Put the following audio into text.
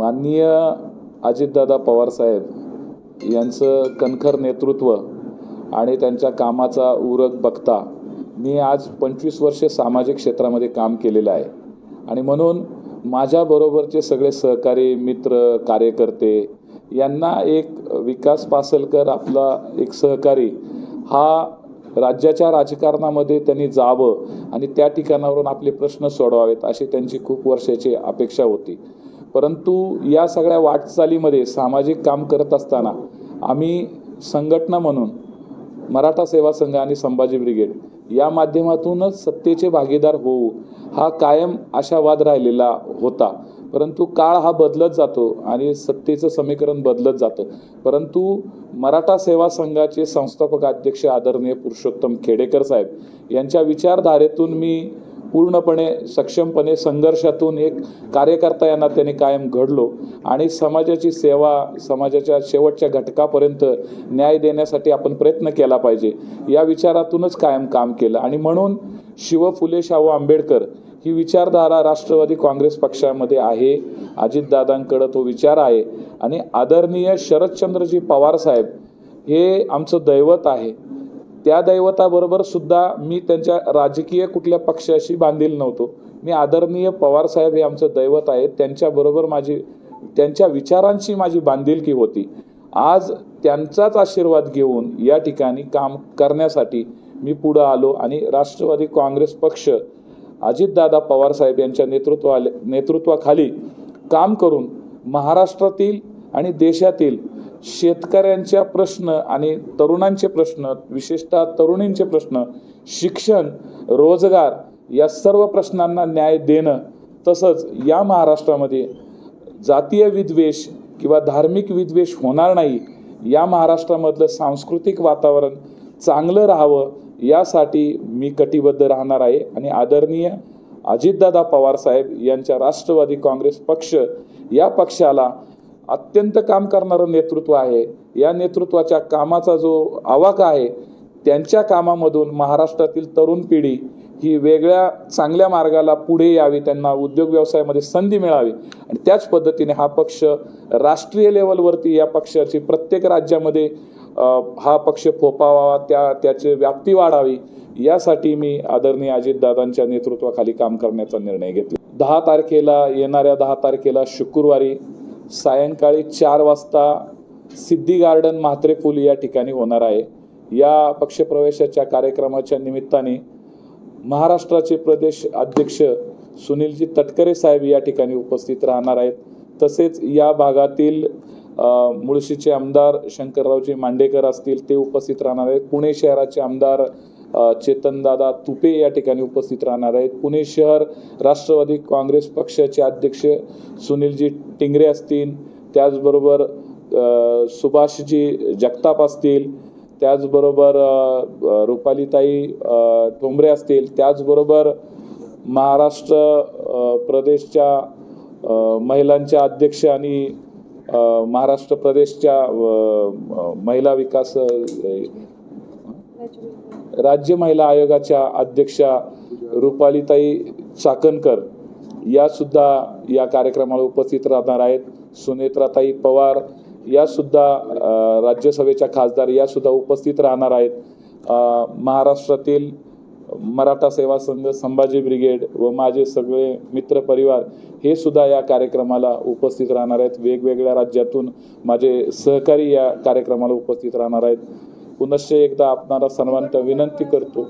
माननीय अजितदादा पवारसाहेब यांचं कणखर नेतृत्व आणि त्यांच्या कामाचा उरक बघता मी आज पंचवीस वर्षे सामाजिक क्षेत्रामध्ये काम केलेलं आहे. आणि म्हणून माझ्याबरोबरचे सगळे सहकारी मित्र कार्यकर्ते यांना एक विकास पासलकर आपला एक सहकारी हा राज्याच्या राजकारणामध्ये त्यांनी जावं आणि त्या ठिकाणावरून आपले प्रश्न सोडवावेत अशी त्यांची खूप वर्षाची अपेक्षा होती. परंतु या सगळ्या वाटचालीमध्ये सामाजिक काम करत असताना आम्ही संघटना म्हणून मराठा सेवा संघ आणि संभाजी ब्रिगेड या माध्यमातूनच सत्तेचे भागीदार होऊ हा कायम आशावाद राहिलेला होता. परंतु काळ हा बदलत जातो आणि सत्तेचं समीकरण बदलत जातं. परंतु मराठा सेवा संघाचे संस्थापक अध्यक्ष आदरणीय पुरुषोत्तम खेडेकर साहेब यांच्या विचारधारेतून मी पूर्णपणे सक्षमपणे संघर्षातून एक कार्यकर्ता यांना त्यांनी कायम घडलो. आणि समाजाची सेवा समाजाच्या शेवटच्या घटकापर्यंत न्याय देण्यासाठी आपण प्रयत्न केला पाहिजे. या विचारातूनच कायम काम केलं. आणि म्हणून शिव फुले शाहू आंबेडकर ही विचारधारा राष्ट्रवादी काँग्रेस पक्षामध्ये आहे. अजितदादांकडं तो विचार आहे. आणि आदरणीय शरदचंद्रजी पवार साहेब हे आमचं दैवत आहे. त्या दैवताबरोबर सुद्धा मी त्यांच्या राजकीय कुठल्या पक्षाशी बांधील नव्हतो. मी आदरणीय पवार साहेब हे आमचं दैवत आहे त्यांच्याबरोबर माझी त्यांच्या विचारांशी माझी बांधिलकी होती. आज त्यांचाच आशीर्वाद घेऊन या ठिकाणी काम करण्यासाठी मी पुढं आलो आणि राष्ट्रवादी काँग्रेस पक्ष अजितदादा पवार साहेब यांच्या नेतृत्वा नेतृत्वाखाली काम करून महाराष्ट्रातील आणि देशातील शेतकऱ्यांच्या प्रश्न आणि तरुणांचे प्रश्न विशेषतः तरुणींचे प्रश्न शिक्षण रोजगार या सर्व प्रश्नांना न्याय देणं तसंच या महाराष्ट्रामध्ये जातीय विद्वेष किंवा धार्मिक विद्वेष होणार नाही या महाराष्ट्रामधलं सांस्कृतिक वातावरण चांगलं राहावं यासाठी मी कटिबद्ध राहणार आहे. आणि आदरणीय अजितदादा पवार साहेब यांच्या राष्ट्रवादी काँग्रेस पक्ष या पक्षाला अत्यंत काम करणारं नेतृत्व आहे. या नेतृत्वाच्या कामाचा जो आवाका आहे त्यांच्या कामामधून महाराष्ट्रातील तरुण पिढी ही वेगळ्या चांगल्या मार्गाला पुढे यावी त्यांना उद्योग व्यवसायामध्ये संधी मिळावी. आणि त्याच पद्धतीने हा पक्ष राष्ट्रीय लेवलवरती या पक्षाची प्रत्येक राज्यामध्ये हा पक्ष फोपावा त्या त्याची व्याप्ती वाढावी यासाठी मी आदरणीय अजितदादांच्या नेतृत्वाखाली काम करण्याचा निर्णय घेतला. दहा तारखेला येणाऱ्या दहा तारखेला शुक्रवारी सायंकाळी चार वाजता सिद्धी गार्डन म्हात्रेफुल या ठिकाणी होणार आहे. या पक्षप्रवेशाच्या कार्यक्रमाच्या निमित्ताने महाराष्ट्राचे प्रदेश अध्यक्ष सुनीलजी तटकरे साहेब या ठिकाणी उपस्थित राहणार आहेत. तसेच या भागातील मुळशीचे आमदार शंकररावजी मांडेकर असतील ते उपस्थित राहणार आहेत. पुणे शहराचे आमदार चेतनदादा तुपे या ठिकाणी उपस्थित राहणार आहेत. पुणे शहर राष्ट्रवादी काँग्रेस पक्षाचे अध्यक्ष सुनीलजी टिंगरे असतील त्याचबरोबर सुभाषजी जगताप असतील त्याचबरोबर रुपालीताई टोंबरे ठोंबरे असतील त्याचबरोबर महाराष्ट्र प्रदेशच्या महिलांच्या अध्यक्ष आणि महाराष्ट्र प्रदेशच्या महिला विकास राज्य महिला आयोगाच्या अध्यक्षा रुपालीताई चाकणकर या सुद्धा या कार्यक्रमाला उपस्थित राहणार आहेत. सुनेत्राताई पवार या सुद्धा राज्यसभेच्या खासदार या सुद्धा उपस्थित राहणार आहेत. महाराष्ट्रातील मराठा सेवा संघ संभाजी ब्रिगेड व माझे सगळे मित्र परिवार हे सुद्धा या कार्यक्रमाला उपस्थित राहणार आहेत. वेगवेगळ्या राज्यातून माझे सहकारी या कार्यक्रमाला उपस्थित राहणार आहेत. पुनश्च एकदा आपणाला सर्वांना विनंती करतो